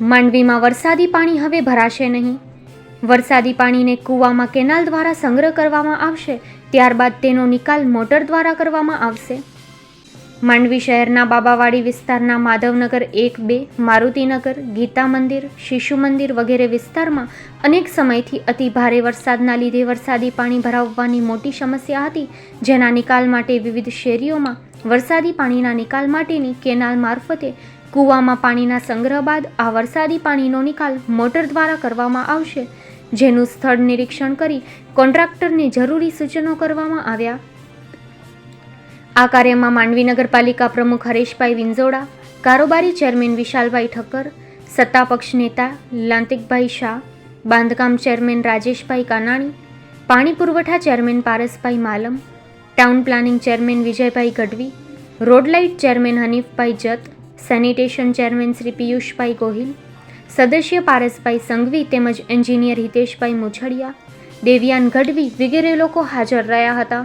માંડવીમાં વરસાદી પાણી હવે ભરાશે નહીં. વરસાદી પાણીને કૂવામાં કેનાલ દ્વારા સંગ્રહ કરવામાં આવશે, ત્યારબાદ તેનો નિકાલ મોટર દ્વારા કરવામાં આવશે. માંડવી શહેરના બાબાવાડી વિસ્તારના માધવનગર એક બે, મારુતિનગર, ગીતા મંદિર, શિશુ મંદિર વગેરે વિસ્તારમાં અનેક સમયથી અતિ ભારે વરસાદના લીધે વરસાદી પાણી ભરાવવાની મોટી સમસ્યા હતી, જેના નિકાલ માટે વિવિધ શેરીઓમાં વરસાદી પાણીના નિકાલ માટેની કેનાલ મારફતે કૂવામાં પાણીના સંગ્રહ બાદ આ વરસાદી પાણીનો નિકાલ મોટર દ્વારા કરવામાં આવશે, જેનું સ્થળ નિરીક્ષણ કરી કોન્ટ્રાક્ટરને જરૂરી સૂચનો કરવામાં આવ્યા. આ કાર્યમાં માંડવી નગરપાલિકા પ્રમુખ હરેશભાઈ વિંજોડા કારોબારી ચેરમેન વિશાલભાઈ ઠક્કર, સત્તાપક્ષ નેતા લાંતિકભાઈ શાહ, બાંધકામ ચેરમેન રાજેશભાઈ કાનાણી, પાણી પુરવઠા chairman Parasbhai Malam town planning chairman Vijaybhai Gadhvi, road light chairman Hanifbhai Jat, sanitation chairman Shri Piyushbhai Gohil, સદસ્ય પારસભાઈ સંઘવી તેમજ એન્જિનિયર હિતેશભાઈ મુછડિયા દેવિયાન ગઢવી વગેરે લોકો હાજર રહ્યા હતા.